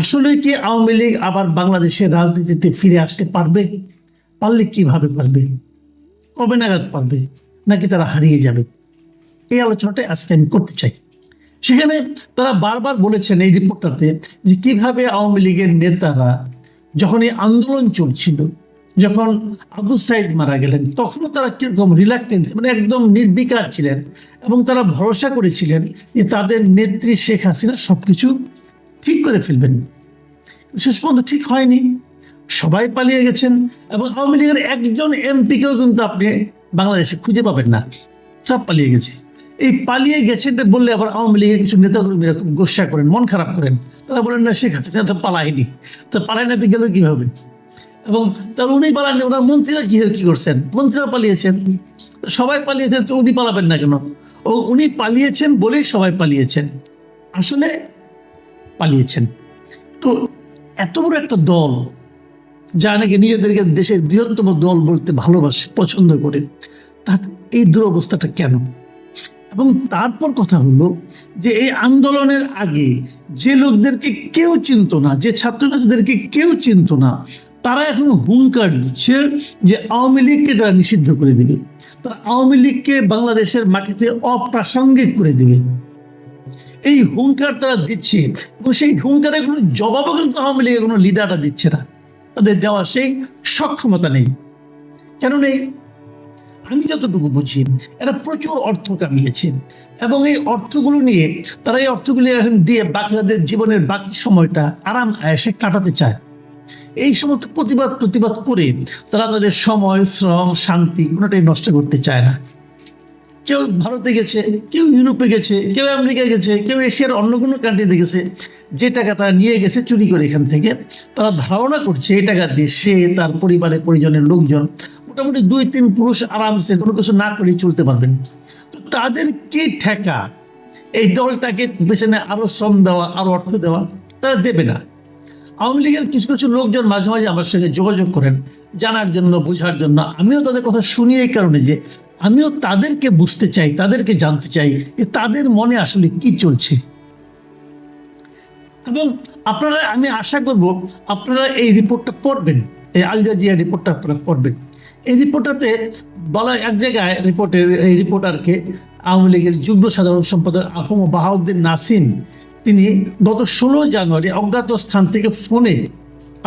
আসলে কি আওয়ামী লীগ আবার বাংলাদেশের রাজনীতিতে ফিরে আসতে পারবে? পারলে কীভাবে পারবে? কবে নাগাদ পারবে? নাকি তারা হারিয়ে যাবে? এই আলোচনাটাই আজকে আমি করতে চাই। সেখানে তারা বারবার বলেছেন এই রিপোর্টটাতে যে কীভাবে আওয়ামী লীগের নেতারা যখন এই আন্দোলন চলছিল, যখন আবু সাইদ মারা গেলেন, তখনও তারা কীরকম রিল্যাক্টেন্ট মানে একদম নির্বিকার ছিলেন এবং তারা ভরসা করেছিলেন যে তাদের নেত্রী শেখ হাসিনা সব কিছু ঠিক করে ফেলবেন। শেষ পর্যন্ত ঠিক হয়নি। সবাই পালিয়ে গেছেন এবং আওয়ামী লীগের একজন এমপিকেও কিন্তু আপনি বাংলাদেশে খুঁজে পাবেন না। সব পালিয়ে গেছে। এই পালিয়ে গেছেন তো বললে আবার আওয়ামী লীগের কিছু নেতাকর্মীরা খুব গোসা করেন, মন খারাপ করেন। তারা বলেন, না, শেখ হাসিনা তো পালায়নি। তো পালায় না তো গেল কীভাবে? এবং তার উনি পালাননি, ওনার মন্ত্রীরা কি কি করছেন? মন্ত্রীরা পালিয়েছেন। সবাই পালিয়েছেন, তো উনি পালাবেন না কেন? ও, উনি পালিয়েছেন বলেই সবাই পালিয়েছেন। আসলে পালিয়েছেন। তো এত বড় একটা দল, যা নাকি নিজেদেরকে দেশের বৃহত্তম দল বলতে ভালোবাসে, পছন্দ করে, তার এই দুরবস্থাটা কেন? এবং তারপর কথা হলো যে এই আন্দোলনের আগে যে লোকদেরকে কেউ চিনত না, যে ছাত্রছাত্রীদেরকে কেউ চিনত না, তারা এখন হুঙ্কার দিচ্ছে যে আওয়ামী লীগকে তারা নিষিদ্ধ করে দেবে। তারা আওয়ামী লীগকে বাংলাদেশের মাটিতে অপ্রাসঙ্গিক করে দেবে। এই হুঙ্কার তারা দিচ্ছে। এবং সেই হুঙ্কারের কোনো জবাবও কিন্তু আওয়ামী লীগের কোনো লিডাররা দিচ্ছে না। তাদের দেওয়ার সেই সক্ষমতা নেই। কেন নেই আমি যতটুকু বুঝি, এরা প্রচুর অর্থ কামিয়েছে। এবং এই অর্থগুলো নিয়ে তারা এই অর্থগুলি এখন দিয়ে বাকি তাদের জীবনের বাকি সময়টা আরাম এসে কাটাতে চায়। এই সমস্ত প্রতিবাদ প্রতিবাদ করে তারা তাদের সময়, শ্রম, শান্তি কোনোটাই নষ্ট করতে চায় না। কেউ ভারতে গেছে, কেউ ইউরোপে গেছে, কেউ আমেরিকা গেছে, কেউ এশিয়ার অন্য কোনো কান্ট্রিতে গেছে, যে টাকা তারা নিয়ে গেছে চুরি করে এখান থেকে, তারা ধারণা করছে এই টাকা দিয়ে সে তার পরিবারের পরিজনের লোকজন মোটামুটি দুই, তিন পুরুষ আরামসে কোনো কিছু না করে চলতে পারবেন। তো তাদের কি ঠেকা? এই দলটাকে পেছনে আরও শ্রম দেওয়া, আরও অর্থ দেওয়া, তারা দেবে না। আওয়ামী লীগের কিছু কিছু লোকজন মাঝে মাঝে আমার সঙ্গে যোগাযোগ করেন, জানার জন্য, বোঝার জন্য। আমিও তাদের কথা শুনি এই কারণে যে আমিও তাদেরকে বুঝতে চাই, তাদেরকে জানতে চাই যে তাদের মনে আসলে কি চলছে। এবং আপনারা, আমি আশা করব আপনারা এই রিপোর্টটা পড়বেন, এই আল জাজিয়া রিপোর্টটা আপনারা পড়বেন। এই রিপোর্টটাতে বলা এক জায়গায় রিপোর্টের, এই রিপোর্টারকে আওয়ামী লীগের যুগ্ম সাধারণ সম্পাদক আহম বাহাউদ্দিন নাসিম, তিনি গত ষোলো জানুয়ারি অজ্ঞাত স্থান থেকে ফোনে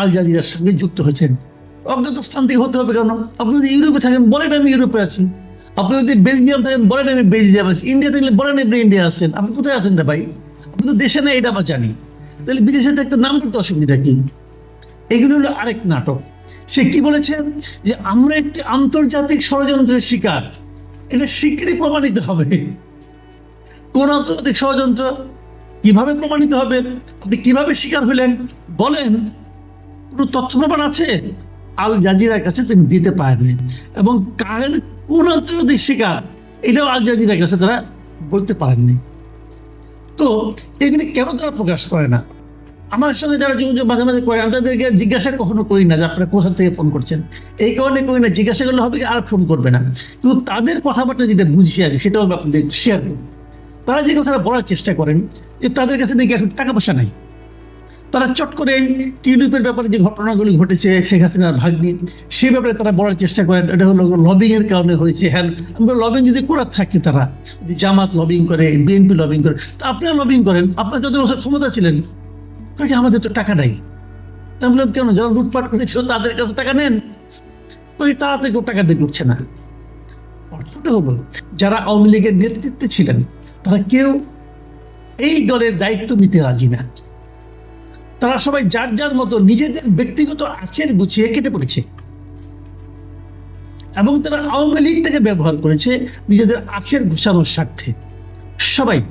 আল জাজিরার সঙ্গে যুক্ত হয়েছেন। অজ্ঞাত স্থান থেকে হতে হবে কেন? আপনি যদি ইউরোপে থাকেন, বলেন আমি ইউরোপে আছি। আপনি যদি বেলজিয়াম থাকেন বলেন আমি বেলজিয়াম আছি ইন্ডিয়া থাকলে বলেন আপনি ইন্ডিয়া আছেন, আপনি কোথায় আছেন না ভাই? আপনি তো দেশে না এটা আমরা জানি। তাহলে বিদেশে থাকতে নাম করতে অসুবিধা কি? এগুলো হলো আরেক নাটক। সে কি বলেছে? যে আমরা একটি আন্তর্জাতিক ষড়যন্ত্রের শিকার। এটা শিগগিরই প্রমাণিত হবে। কোন আন্তর্জাতিক ষড়যন্ত্র কীভাবে প্রমাণিত হবে? আপনি কীভাবে শিকার হলেন? বলেন। কোনো তথ্য প্রমাণ আছে? আল জাজিরার কাছে তিনি দিতে পারেননি। এবং কার কোন আন্তর্জাতিক শিকার, এটাও আল জাজিরার কাছে তারা বলতে পারেননি। তো এগুলি কেন তারা প্রকাশ করে না? আমার সঙ্গে যারা যোগাযোগ মাঝে মাঝে করে, আমি তাদেরকে জিজ্ঞাসা কখনো করি না যে আপনারা কোথা থেকে ফোন করছেন। এই কারণে করি না, জিজ্ঞাসা করলে হবে কি আর ফোন করবে না। কিন্তু তাদের কথাবার্তা যেটা বুঝি আমি, সেটাও আপনাদের শেয়ার করি তারা যে কথাটা বলার চেষ্টা করেন, যে তাদের কাছে নাকি এখন টাকা পয়সা নাই। তারা চট করে এই টিউলিপের ব্যাপারে যে ঘটনাগুলি ঘটেছে, শেখ হাসিনার ভাগ্নি, সে ব্যাপারে তারা বলার চেষ্টা করেন। এটা হলো লবিং এর কারণে হয়েছে। হ্যাঁ আমরা লবিং যদি করার থাকে তারা যদি জামাত লবিং করে বিএনপি লবিং করে, তা আপনারা লবিং করেন। আপনার যত বছর ক্ষমতা ছিলেন কাজে আমাদের তো টাকা নাই? তা বললাম, কেন? যারা লুটপাট করেছিল, তাদের কাছে টাকা নেন। ওই তারা তো কেউ টাকা দিয়ে উঠছে না। অর্থটা হলো, যারা আওয়ামী লীগের নেতৃত্বে ছিলেন, তারা কেউ এই দলের দায়িত্ব নিতে রাজি না। তারা সবাই যার যার মতো নিজেদের ব্যক্তিগত আখের গুছিয়ে কেটে পড়েছে। এবং তারা আওয়ামী লীগটাকে ব্যবহার করেছে নিজেদের আখের ঘুষানোর স্বার্থে। সবাই,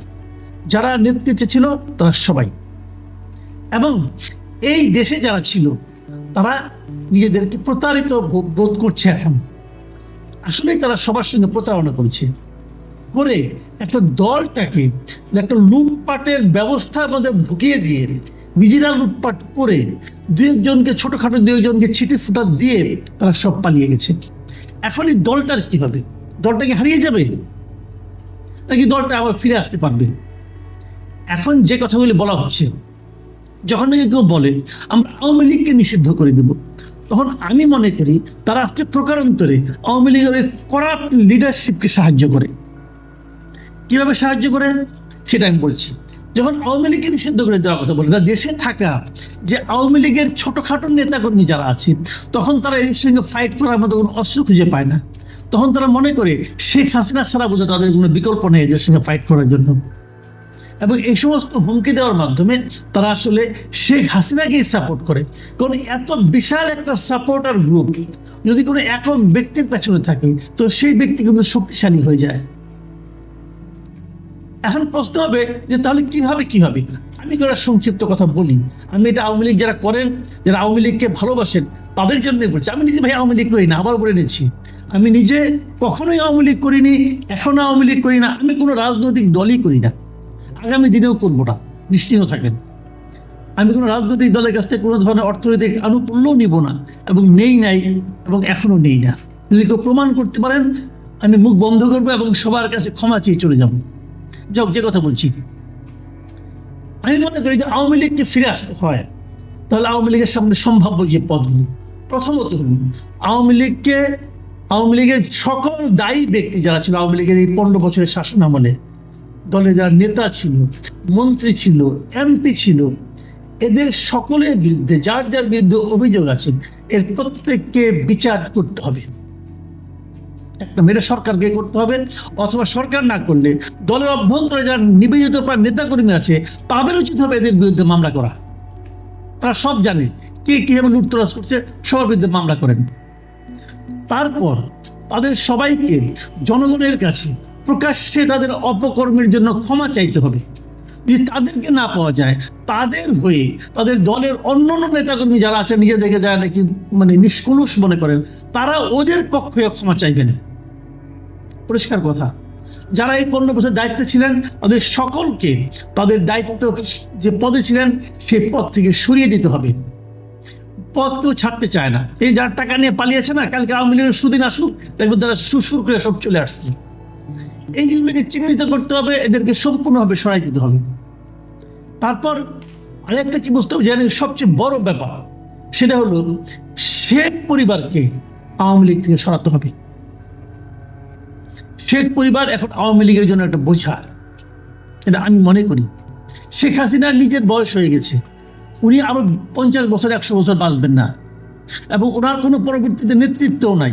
যারা নেতৃত্বে ছিল, তারা সবাই। এবং এই দেশে যারা ছিল, তারা নিজেদেরকে প্রতারিত বোধ- করছে এখন। আসলেই তারা সবার সঙ্গে প্রতারণা করেছে। করে একটা দলটাকে, একটা লুটপাটের ব্যবস্থার মধ্যে ঢুকিয়ে দিয়ে নিজেরা লুটপাট করে দু একজনকে, ছোটোখাটো দু একজনকে ছিটে ফুটা দিয়ে তারা সব পালিয়ে গেছে। এখন এই দলটার কি হবে? দলটা কি হারিয়ে যাবে? নাকি দলটা আবার ফিরে আসতে পারবে? এখন যে কথাগুলি বলা হচ্ছে, যখন নাকি কেউ বলে, আমরা আওয়ামী লীগকে নিষিদ্ধ করে দেব তখন আমি মনে করি তারা একটা প্রকারান্তরে আওয়ামী লীগের করাপ্ট লিডারশিপকে সাহায্য করে। কীভাবে সাহায্য করেন সেটা আমি বলছি। যখন আওয়ামী লীগকে নিষিদ্ধ করে দেওয়ার কথা বলে দেশে থাকা যে আওয়ামী লীগের ছোটখাটো নেতাকর্মী যারা আছে তখন তারা এর সঙ্গে ফাইট করার মতো কোনো অস্ত্র খুঁজে পায় না। তখন তারা মনে করে, শেখ হাসিনা ছাড়া হয় তাদের কোনো বিকল্প নেই এদের সঙ্গে ফাইট করার জন্য। এবং এই সমস্ত হুমকি দেওয়ার মাধ্যমে তারা আসলে শেখ হাসিনাকেই সাপোর্ট করে। কারণ এত বিশাল একটা সাপোর্টার গ্রুপ যদি কোনো একক ব্যক্তির পেছনে থাকে, তো সেই ব্যক্তি কিন্তু শক্তিশালী হয়ে যায়। এখন প্রশ্ন হবে যে তাহলে কীভাবে কি হবে? আমি করে সংক্ষিপ্ত কথা বলি, আমি এটা আওয়ামী লীগ যারা করেন, যারা আওয়ামী লীগকে ভালোবাসেন, তাদের জন্য বলছি, আমি নিজে ভাই আওয়ামী লীগ করি না, আবার বলে নিচ্ছি আমি নিজে কখনোই আওয়ামী লীগ করিনি, এখনও আওয়ামী লীগ করি না, আমি কোনো রাজনৈতিক দলই করি না। আগামী দিনেও করব না, নিশ্চিন্ত থাকেন। আমি কোনো রাজনৈতিক দলের কাছ থেকে কোনো ধরনের অর্থনৈতিক আনুকূল্যও নিব না, এবং নেই নাই, এবং এখনও নেই না। যদি কেউ প্রমাণ করতে পারেন, আমি মুখ বন্ধ করব এবং সবার কাছে ক্ষমা চেয়ে চলে যাব। যাক যে কথা বলছি। আমি মনে করি যে আওয়ামী লীগকে ফিরে আসতে হয়, তাহলে আওয়ামী লীগের সামনে সম্ভাব্য যে পদগুলো, প্রথমত আওয়ামী লীগকে, আওয়ামী লীগের সকল দায়ী ব্যক্তি যারা ছিল, আওয়ামী লীগের এই পনেরো বছরের শাসন আমলে, দলে যারা নেতা ছিল, মন্ত্রী ছিল, এমপি ছিল, এদের সকলের বিরুদ্ধে, যার যার বিরুদ্ধে অভিযোগ আছে, এর প্রত্যেককে বিচার করতে হবে। একটা মেরে সরকারকে করতে হবে, অথবা সরকার না করলে দলের অভ্যন্তরে যারা নিবেদিত প্রায় নেতাকর্মী আছে, তাদের উচিত হবে এদের বিরুদ্ধে মামলা করা। তারা সব জানে কে কীভাবে লুটতরাজ করছে, সবার বিরুদ্ধে মামলা করেন। তারপর তাদের সবাইকে জনগণের কাছে প্রকাশ্যে তাদের অপকর্মের জন্য ক্ষমা চাইতে হবে। যদি তাদেরকে না পাওয়া যায়, তাদের হয়ে তাদের দলের অন্য অন্য নেতাকর্মী যারা আছে নিজেদেরকে যারা নাকি মানে নিষ্কলুষ মনে করেন, তারা ওদের পক্ষে ক্ষমা চাইবেন। পরিষ্কার কথা। যারা এই পনেরো বছর দায়িত্বে ছিলেন, তাদের সকলকে তাদের দায়িত্ব যে পদে ছিলেন সেই পদ থেকে সরিয়ে দিতে হবে। পদ কেউ ছাড়তে চায় না। এই যার টাকা নিয়ে পালিয়েছে না, কালকে আওয়ামী লীগের সুদিন আসুক দেখবেন তারা সুরসুর করে সব চলে আসছে। এই জিনিসগুলোকে চিহ্নিত করতে হবে, এদেরকে সম্পূর্ণভাবে সরাই দিতে হবে। তারপর আরেকটা কি বুঝতে হবে জানি সবচেয়ে বড় ব্যাপার? সেটা হলো, শেখ পরিবারকে আওয়ামী লীগ থেকে সরাতে হবে। শেখ পরিবার এখন আওয়ামী লীগের জন্য একটা বোঝা। এটা আমি মনে করি। শেখ হাসিনার নিজের বয়স হয়ে গেছে। উনি আরও পঞ্চাশ বছর, একশো বছর বাঁচবেন না। এবং ওনার কোনো পরবর্তীতে নেতৃত্বও নাই।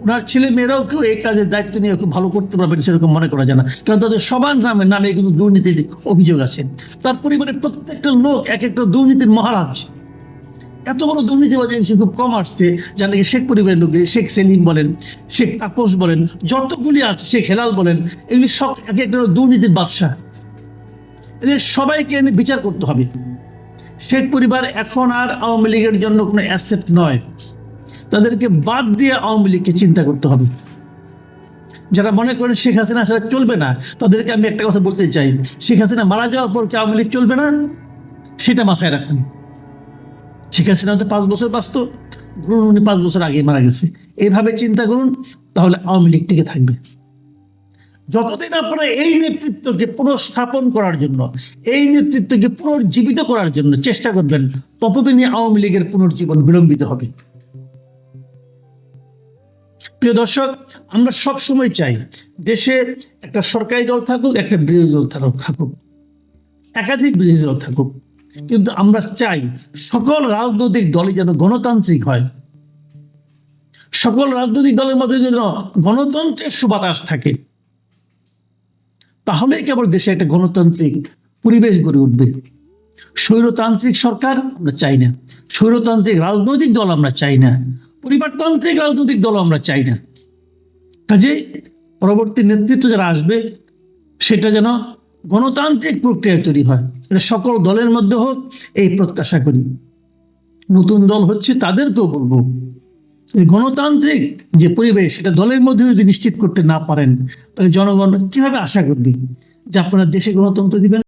ওনার ছেলে মেয়েরাও কেউ এই কাজের দায়িত্ব নিয়ে খুব ভালো করতে পারবেন সেরকম মনে করা যায় না। কারণ তাদের সবার নামে নামে কিন্তু দুর্নীতির অভিযোগ আছে। তার পরিবারের প্রত্যেকটা লোক এক একটা দুর্নীতির মহারাজ। এত বড় দুর্নীতিবাদী সে খুব কম আসছে যা নাকি শেখ পরিবারের লোক শেখ সেলিম বলেন, শেখ তাপস বলেন, যতগুলি আছে, শেখ হেলাল বলেন, এগুলি সব এক একটা দুর্নীতির বাদশাহ এদের সবাইকে এনে বিচার করতে হবে। শেখ পরিবার এখন আর আওয়ামী লীগের জন্য কোনো অ্যাসেট নয়। তাদেরকে বাদ দিয়ে আওয়ামী লীগকে চিন্তা করতে হবে। যারা মনে করেন শেখ হাসিনা সেটা চলবে না, তাদেরকে আমি একটা কথা বলতে চাই। শেখ হাসিনা মারা যাওয়ার পর কি আওয়ামী লীগ চলবে না? সেটা মাথায় রাখুন। শেখ হাসিনা তো পাঁচ বছর বাঁচত। ধরুন উনি পাঁচ বছর আগে মারা গেছে। এইভাবে চিন্তা করুন, তাহলে আওয়ামী লীগ টিকে থাকবে। যতদিন আপনারা এই নেতৃত্বকে পুনঃস্থাপন করার জন্য, এই নেতৃত্বকে পুনর্জীবিত করার জন্য চেষ্টা করবেন, ততদিনই আওয়ামী লীগের পুনর্জীবন বিলম্বিত হবে। প্রিয় দর্শক, আমরা সব সময় চাই দেশে একটা সরকারি দল থাকুক, একটা বিরোধী দল থাকুক। একাধিক বিরোধী দল থাকুক। কিন্তু আমরা চাই সকল রাজনৈতিক দলই যেন গণতান্ত্রিক হয়। সকল রাজনৈতিক দলের মধ্যে যেন গণতন্ত্রের সুবাতাস থাকে। তাহলেই কেবল দেশে একটা গণতান্ত্রিক পরিবেশ গড়ে উঠবে। স্বৈরতান্ত্রিক সরকার আমরা চাই না। স্বৈরতান্ত্রিক রাজনৈতিক দল আমরা চাই না। পরিবারতান্ত্রিক রাজনৈতিক দল আমরা চাই না। কাজে পরবর্তী নেতৃত্ব যারা আসবে, সেটা যেন গণতান্ত্রিক প্রক্রিয়া তৈরি হয়। এটা সকল দলের মধ্যে হোক, এই প্রত্যাশা করি। নতুন দল হচ্ছে তাদেরকেও বলব এই গণতান্ত্রিক যে পরিবেশ, সেটা দলের মধ্যে যদি নিশ্চিত করতে না পারেন, তাহলে জনগণ কীভাবে আশা করবে যে আপনারা দেশে গণতন্ত্র দিবেন?